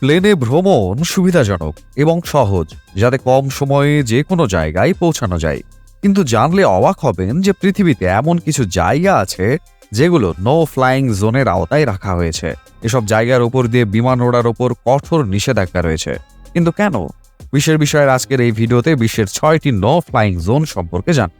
প্লেনে ভ্রমণ সুবিধাজনক এবং সহজ, যাতে কম সময়ে যে কোনো জায়গায় পৌঁছানো যায়। কিন্তু জানলে অবাক হবেন যে পৃথিবীতে এমন কিছু জায়গা আছে যেগুলো নো ফ্লাইং জোনের আওতায় রাখা হয়েছে। এসব জায়গার ওপর দিয়ে বিমান ওড়ার ওপর কঠোর নিষেধাজ্ঞা রয়েছে। কিন্তু কেন? বিশ্বের বিষয়ের আজকের এই ভিডিওতে বিশ্বের ছয়টি নো ফ্লাইং জোন সম্পর্কে জান।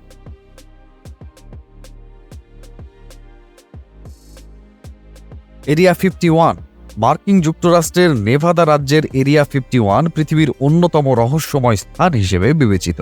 এরিয়া ফিফটি ওয়ান মার্কিন যুক্তরাষ্ট্রের নেভাদা রাজ্যের এরিয়া ফিফটি ওয়ান পৃথিবীর অন্যতম রহস্যময় স্থান হিসেবে বিবেচিত,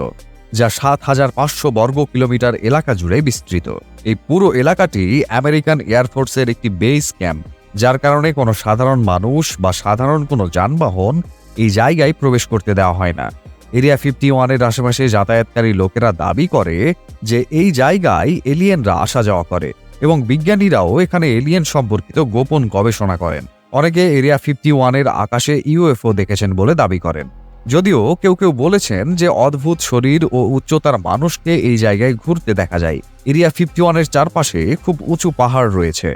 যা সাত হাজার পাঁচশো বর্গ কিলোমিটার এলাকা জুড়ে বিস্তৃত। এই পুরো এলাকাটি আমেরিকান এয়ারফোর্সের একটি বেস ক্যাম্প, যার কারণে কোনো সাধারণ মানুষ বা সাধারণ কোনো যানবাহন এই জায়গায় প্রবেশ করতে দেওয়া হয় না। এরিয়া ফিফটি ওয়ানের আশেপাশে যাতায়াতকারী লোকেরা দাবি করে যে এই জায়গায় এলিয়েনরা আসা যাওয়া করে এবং বিজ্ঞানীরাও এখানে এলিয়েন সম্পর্কিত গোপন গবেষণা করেন। অনেকে এরিয়া ফিফটি ওয়ানের আকাশে ইউএফও দেখেছেন বলে দাবি করেন। যদিও কেউ কেউ বলেছেন যে অদ্ভুত শরীর ও উচ্চতার মানুষকে এই জায়গায় ঘুরতে দেখা যায়। এরিয়া ফিফটি ওয়ানের চারপাশে খুব উঁচু পাহাড় রয়েছে,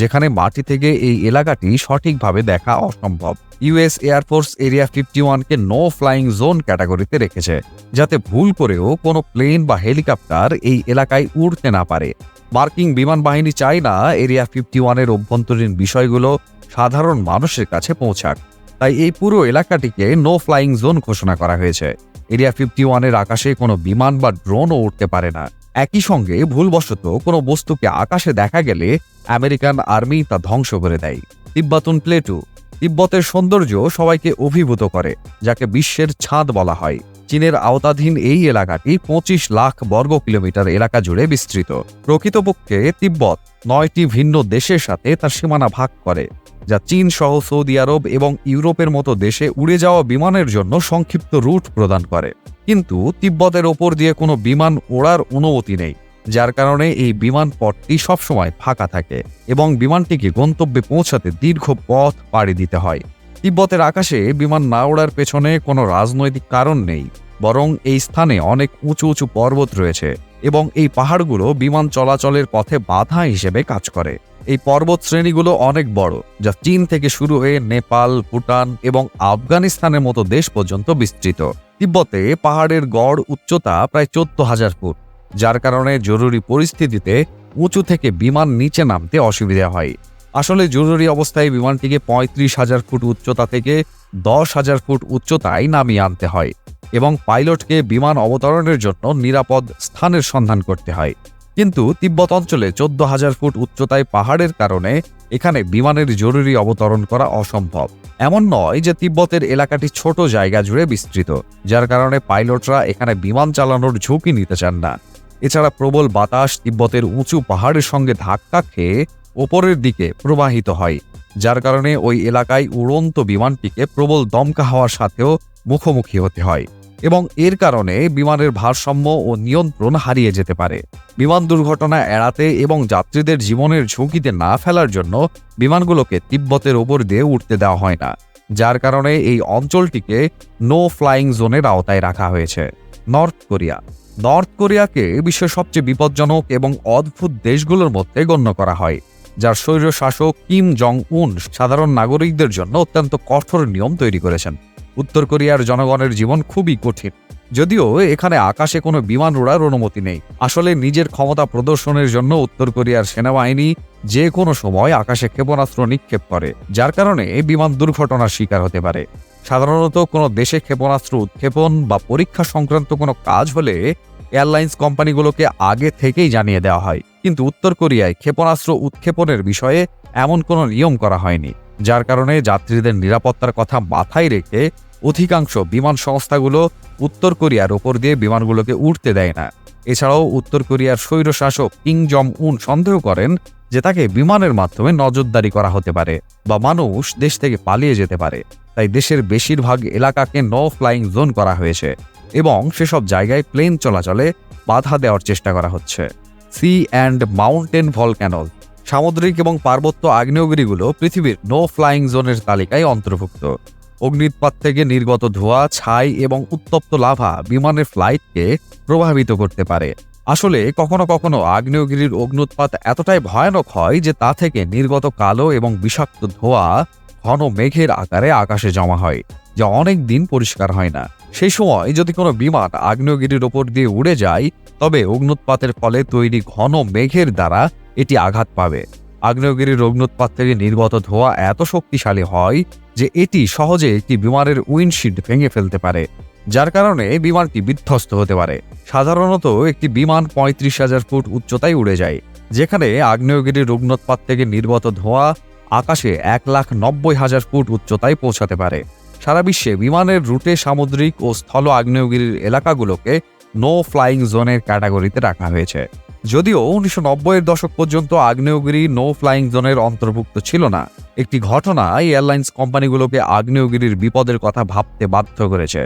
যেখানে মাটি থেকে এই এলাকাটি সঠিকভাবে দেখা অসম্ভব। US air force area fifty ওয়ানকে নো ফ্লাইং জোন ক্যাটাগরিতে রেখেছে, যাতে ভুল করেও কোনো প্লেন বা হেলিকপ্টার এই এলাকায় উড়তে না পারে। মার্কিন বিমান বাহিনী চায় না এরিয়া ফিফটি ওয়ানের অভ্যন্তরীণ বিষয়গুলো সাধারণ মানুষের কাছে পৌঁছাক। তাই এই পুরো এলাকাটিকে নো ফ্লাইং জোন ঘোষণা করা হয়েছে। এরিয়া ফিফটি ওয়ানের আকাশে কোনো বিমান বা ড্রোনও উঠতে পারে না। একই সঙ্গে ভুলবশত কোনো বস্তুকে আকাশে দেখা গেলে আমেরিকান আর্মি তা ধ্বংস করে দেয়। তিব্বাতুন প্লেটু, তিব্বতের সৌন্দর্য সবাইকে অভিভূত করে, যাকে বিশ্বের ছাদ বলা হয়। চীনের আওতাধীন এই এলাকাটি পঁচিশ লাখ বর্গ কিলোমিটার এলাকা জুড়ে বিস্তৃত। প্রকৃতপক্ষে তিব্বত নয়টি ভিন্ন দেশের সাথে তার সীমানা ভাগ করে। যা চীন সহ সৌদি আরব এবং ইউরোপের মতো দেশে উড়ে যাওয়া বিমানের জন্য সংক্ষিপ্ত রুট প্রদান করে। কিন্তু তিব্বতের ওপর দিয়ে কোনো বিমান ওড়ার অনুমতি নেই, যার কারণে এই বিমান পথটি সবসময় ফাঁকা থাকে এবং বিমানটিকে গন্তব্যে পৌঁছাতে দীর্ঘ পথ পাড়ি দিতে হয়। তিব্বতের আকাশে বিমান না ওড়ার পেছনে কোনো রাজনৈতিক কারণ নেই। বরং এই স্থানে অনেক উঁচু উঁচু পর্বত রয়েছে এবং এই পাহাড়গুলো বিমান চলাচলের পথে বাধা হিসেবে কাজ করে। এই পর্বত শ্রেণীগুলো অনেক বড়, যা চীন থেকে শুরু হয়ে নেপাল, ভুটান এবং আফগানিস্তানের মতো দেশ পর্যন্ত বিস্তৃত। তিব্বতে পাহাড়ের গড় উচ্চতা প্রায় চোদ্দ হাজার ফুট, যার কারণে জরুরি পরিস্থিতিতে উঁচু থেকে বিমান নিচে নামতে অসুবিধা হয়। আসলে জরুরি অবস্থায় বিমানটিকে পঁয়ত্রিশ হাজার ফুট উচ্চতা থেকে দশ হাজার ফুট উচ্চতায় নামিয়ে আনতে হয়। এবং পাইলটকে বিমান অবতরণের জন্য নিরাপদ স্থানের সন্ধান করতে হয়। কিন্তু তিব্বত অঞ্চলে চোদ্দ হাজার ফুট উচ্চতায় পাহাড়ের কারণে এখানে বিমানের জরুরি অবতরণ করা অসম্ভব। এমন নয় যে তিব্বতের এলাকাটি ছোট জায়গা জুড়ে বিস্তৃত, যার কারণে পাইলটরা এখানে বিমান চালানোর ঝুঁকি নিতে চান না। এছাড়া প্রবল বাতাস তিব্বতের উঁচু পাহাড়ের সঙ্গে ধাক্কা খেয়ে ওপরের দিকে প্রবাহিত হয়, যার কারণে ওই এলাকায় উড়ন্ত বিমানটিকে প্রবল দমকা হওয়ার সাথেও মুখোমুখি হতে হয়। এবং এর কারণে বিমানের ভারসাম্য ও নিয়ন্ত্রণ হারিয়ে যেতে পারে। বিমান দুর্ঘটনা এড়াতে এবং যাত্রীদের জীবনের ঝুঁকিতে না ফেলার জন্য বিমানগুলোকে তিব্বতের ওপর দিয়ে উঠতে দেওয়া হয় না, যার কারণে এই অঞ্চলটিকে নো ফ্লাইং জোনের আওতায় রাখা হয়েছে। নর্থ কোরিয়া নর্থ কোরিয়াকে বিশ্বের সবচেয়ে বিপজ্জনক এবং অদ্ভুত দেশগুলোর মধ্যে গণ্য করা হয়, যার স্বৈরশাসক কিম জং উন সাধারণ নাগরিকদের জন্য অত্যন্ত কঠোর নিয়ম তৈরি করেছেন। উত্তর কোরিয়ার জনগণের জীবন খুবই কঠিন। যদিও এখানে আকাশে কোনো বিমান ওড়ার অনুমতি নেই। আসলে নিজের ক্ষমতা প্রদর্শনের জন্য উত্তর কোরিয়ার সেনাবাহিনী যে কোনো সময় আকাশে ক্ষেপণাস্ত্র নিক্ষেপ করে, যার কারণে বিমান দুর্ঘটনার শিকার হতে পারে। সাধারণত কোনো দেশে ক্ষেপণাস্ত্র উৎক্ষেপণ বা পরীক্ষা সংক্রান্ত কোনো কাজ হলে এয়ারলাইন্স কোম্পানিগুলোকে আগে থেকেই জানিয়ে দেওয়া হয়। কিন্তু উত্তর কোরিয়ায় ক্ষেপণাস্ত্র উৎক্ষেপণের বিষয়ে এমন কোনো নিয়ম করা হয়নি, যার কারণে যাত্রীদের নিরাপত্তার কথা মাথায় রেখে অধিকাংশ বিমান সংস্থাগুলো উত্তর কোরিয়ার ওপর দিয়ে বিমানগুলোকে উঠতে দেয় না। এছাড়াও উত্তর কোরিয়ার স্বৈরশাসক কিং জং উন সন্দেহ করেন যে তাকে বিমানের মাধ্যমে নজরদারি করা হতে পারে বা মানুষ দেশ থেকে পালিয়ে যেতে পারে। তাই দেশের বেশিরভাগ এলাকাকে নো ফ্লাইং জোন করা হয়েছে এবং সেসব জায়গায় প্লেন চলাচলে বাধা দেওয়ার চেষ্টা করা হচ্ছে। সি অ্যান্ড মাউন্টেন ভলক্যানল সামুদ্রিক এবং পার্বত্য আগ্নেয়গিরিগুলো পৃথিবীর নো ফ্লাইং জোনের তালিকায় অন্তর্ভুক্ত। অগ্নিৎপাত থেকে নির্গত ধোঁয়া, ছাই এবং উত্তপ্ত লাভা বিমানের ফ্লাইটকে প্রভাবিত করতে পারে। আসলে, কখনো কখনো আগ্নেয়গিরির অগ্নুৎপাত এতটাই ভয়ানক হয় যে তা থেকে নির্গত কালো এবং বিষাক্ত ধোঁয়া ঘন মেঘের আকারে আকাশে জমা হয়, যা অনেক দিন পরিষ্কার হয় না। সেই সময় যদি কোনো বিমান আগ্নেয়গিরির ওপর দিয়ে উড়ে যায়, তবে অগ্নুৎপাতের ফলে তৈরি ঘন মেঘের দ্বারা এটি আঘাত পাবে। আগ্নেয়গিরির অগ্নুৎপাত থেকে নির্গত ধোঁয়া এত শক্তিশালী হয় যে এটি সহজে একটি বিমানের উইন্ডশিল্ড ভেঙে ফেলতে পারে, যার কারণে বিমানটি বিধ্বস্ত হতে পারে। সাধারণত একটি বিমান পঁয়ত্রিশ হাজার ফুট উচ্চতায় উড়ে যায়, যেখানে আগ্নেয়গিরির অগ্নুৎপাত থেকে নির্গত ধোঁয়া আকাশে এক লাখ নব্বই হাজার ফুট উচ্চতায় পৌঁছাতে পারে। সারা বিশ্বে বিমানের রুটে সামুদ্রিক ও স্থল আগ্নেয়গিরির এলাকাগুলোকে নো ফ্লাইং জোনের ক্যাটাগরিতে রাখা হয়েছে। যদিও উনিশশো এর দশক পর্যন্ত আগ্নেয়গিরি নো ফ্লাইং জোনের অন্তর্ভুক্ত ছিল না। একটি ঘটনা এয়ারলাইন্স কোম্পানিগুলোকে আগ্নেয়গিরির বিপদের কথা ভাবতে বাধ্য করেছে।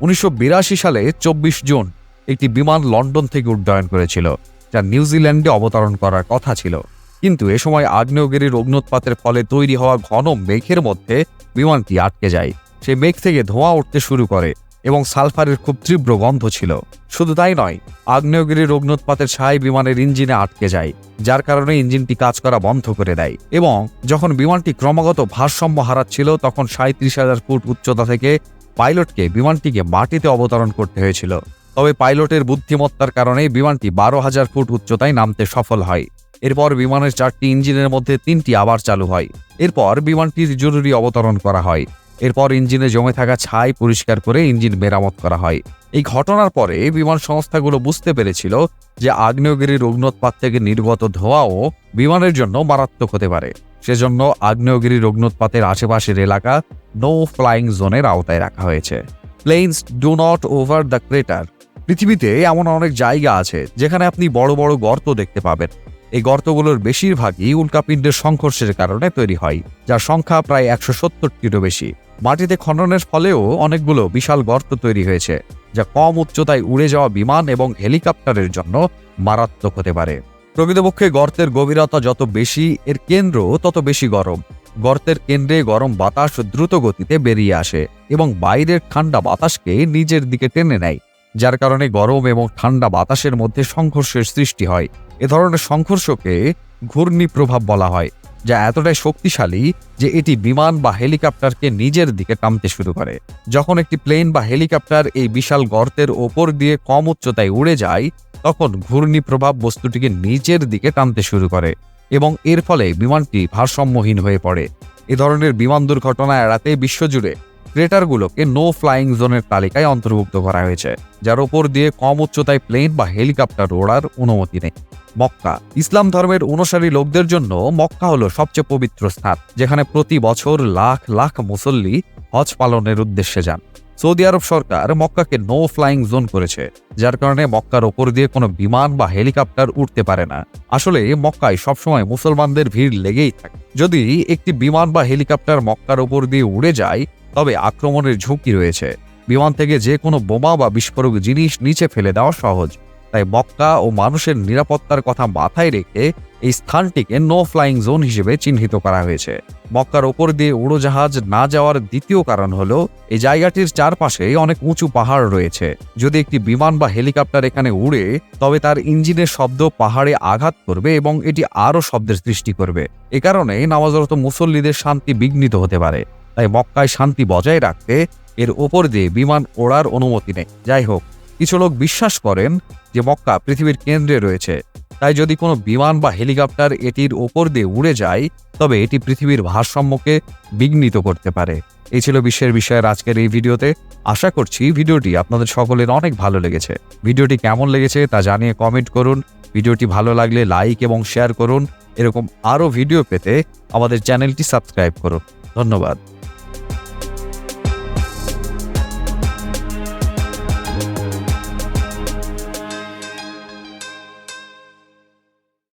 উনিশশো বিরাশি সালে চব্বিশ জুন একটি বিমান লন্ডন থেকে উড্ডয়ন করেছিল, যা নিউজিল্যান্ডে অবতরণ করার কথা ছিল। কিন্তু এ সময় আগ্নেয়গিরির অগ্নুৎপাতের ফলে তৈরি হওয়া ঘন মেঘের মধ্যে বিমানটি আটকে যায়। সেই মেঘ থেকে ধোঁয়া উঠতে শুরু করে। এবং সালফারের খুব তীব্র গন্ধ ছিল। শুধু তাই নয় আগ্নেয়গিরির অগ্নুৎপাতের ছাই বিমানের ইঞ্জিনে আটকে যায়, যার কারণে ইঞ্জিনটি কাজ করা বন্ধ করে দেয় এবং যখন বিমানটি ক্রমাগত ভারসাম্য হারাচ্ছিল, তখন সাঁত্রিশ হাজার ফুট উচ্চতা থেকে পাইলটকে বিমানটিকে মাটিতে অবতরণ করতে হয়েছিল। তবে পাইলটের বুদ্ধিমত্তার কারণে বিমানটি বারো হাজার ফুট উচ্চতায় নামতে সফল হয়। এরপর বিমানের চারটি ইঞ্জিনের মধ্যে তিনটি আবার চালু হয়। এরপর বিমানটির জরুরি অবতরণ করা হয়। এরপর ইঞ্জিনে জমে থাকা ছাই পরিষ্কার করে ইঞ্জিন মেরামত করা হয়। এই ঘটনার পরে বিমান সংস্থাগুলো বুঝতে পেরেছিল যে আগ্নেয়গিরির অগ্নুৎপাত থেকে নির্গত ধোঁয়াও বিমানের জন্য মারাত্মক হতে পারে। সেজন্য আগ্নেয়গিরির অগ্নুৎপাতের আশেপাশের এলাকা নো ফ্লাইং জোনের আওতায় রাখা হয়েছে। Planes do not over the crater পৃথিবীতে এমন অনেক জায়গা আছে যেখানে আপনি বড় বড় গর্ত দেখতে পাবেন। এই গর্তগুলোর বেশিরভাগই উল্কাপিণ্ডের সংঘর্ষের কারণে তৈরি হয়, যার সংখ্যা প্রায় একশো সত্তরটিরও বেশি। মাটিতে খননের ফলেও অনেকগুলো বিশাল গর্ত তৈরি হয়েছে, যা কম উচ্চতায় উড়ে যাওয়া বিমান এবং হেলিকপ্টারের জন্য মারাত্মক হতে পারে। প্রকৃতপক্ষে গর্তের গভীরতা যত বেশি, এর কেন্দ্র তত বেশি গরম। গর্তের কেন্দ্রে গরম বাতাস দ্রুত গতিতে বেরিয়ে আসে এবং বাইরের ঠান্ডা বাতাসকে নিজের দিকে টেনে নেয়। যার কারণে গরম এবং ঠান্ডা বাতাসের মধ্যে সংঘর্ষের সৃষ্টি হয়। এ ধরনের সংঘর্ষকে ঘূর্ণি প্রভাব বলা হয়, যা এতটাই শক্তিশালী যে এটি বিমান বা হেলিকপ্টারকে নিজের দিকে টানতে শুরু করে। যখন একটি প্লেন বা হেলিকপ্টার এই বিশাল গর্তের ওপর দিয়ে কম উচ্চতায় উড়ে যায়, তখন ঘূর্ণি প্রভাব বস্তুটিকে নিচের দিকে টানতে শুরু করে এবং এর ফলে বিমানটি ভারসাম্যহীন হয়ে পড়ে। এ ধরনের বিমান দুর্ঘটনা এড়াতে বিশ্বজুড়ে ক্রেটারগুলোকে নো ফ্লাইং জোনের তালিকায় অন্তর্ভুক্ত করা হয়েছে, যার ওপর দিয়ে কম উচ্চতায় প্লেন বা হেলিকপ্টার ওড়ার অনুমতি নেই। মক্কা। ইসলাম ধর্মের অনুসারী লোকদের জন্য মক্কা হলো সবচেয়ে পবিত্র স্থান, যেখানে প্রতি বছর লাখ লাখ মুসল্লি হজ পালনের উদ্দেশ্যে যান। সৌদি আরব সরকার মক্কাকে নো ফ্লাইং জোন করেছে, যার কারণে মক্কার ওপর দিয়ে কোনো বিমান বা হেলিকপ্টার উঠতে পারে না। আসলে মক্কায় সবসময় মুসলমানদের ভিড় লেগেই থাকে। যদি একটি বিমান বা হেলিকপ্টার মক্কার ওপর দিয়ে উড়ে যায় তবে আক্রমণের ঝুঁকি রয়েছে। বিমান থেকে যে কোনো বোমা বা বিস্ফোরক জিনিস নিচে ফেলে দেওয়া সহজ। তাই মক্কা ও মানুষের নিরাপত্তার কথা মাথায় রেখে এই স্থানটিকে নো ফ্লাইং জোন হিসেবে চিহ্নিত করা হয়েছে। মক্কার ওপর দিয়ে উড়োজাহাজ না যাওয়ার দ্বিতীয় কারণ হল, এই জায়গাটির চারপাশে অনেক উঁচু পাহাড় রয়েছে। যদি একটি বিমান বা হেলিকপ্টার এখানে উড়ে, তবে তার ইঞ্জিনের শব্দ পাহাড়ে আঘাত করবে এবং এটি আরও শব্দের সৃষ্টি করবে। এ কারণে নামাজরত মুসল্লিদের শান্তি বিঘ্নিত হতে পারে। তাই মক্কায় শান্তি বজায় রাখতে এর ওপর দিয়ে বিমান ওড়ার অনুমতি নেই। যাই হোক, কিছু লোক বিশ্বাস করেন যে মক্কা পৃথিবীর কেন্দ্রে রয়েছে। তাই যদি কোনো বিমান বা হেলিকপ্টার এটির ওপর দিয়ে উড়ে যায়, তবে এটি পৃথিবীর ভারসাম্যকে বিঘ্নিত করতে পারে। এই ছিল বিশ্বের বিষয়ের আজকের এই ভিডিওতে। আশা করছি ভিডিওটি আপনাদের সকলের অনেক ভালো লেগেছে। ভিডিওটি কেমন লেগেছে তা জানিয়ে কমেন্ট করুন। ভিডিওটি ভালো লাগলে লাইক এবং শেয়ার করুন। এরকম আরও ভিডিও পেতে আমাদের চ্যানেলটি সাবস্ক্রাইব করুন। ধন্যবাদ।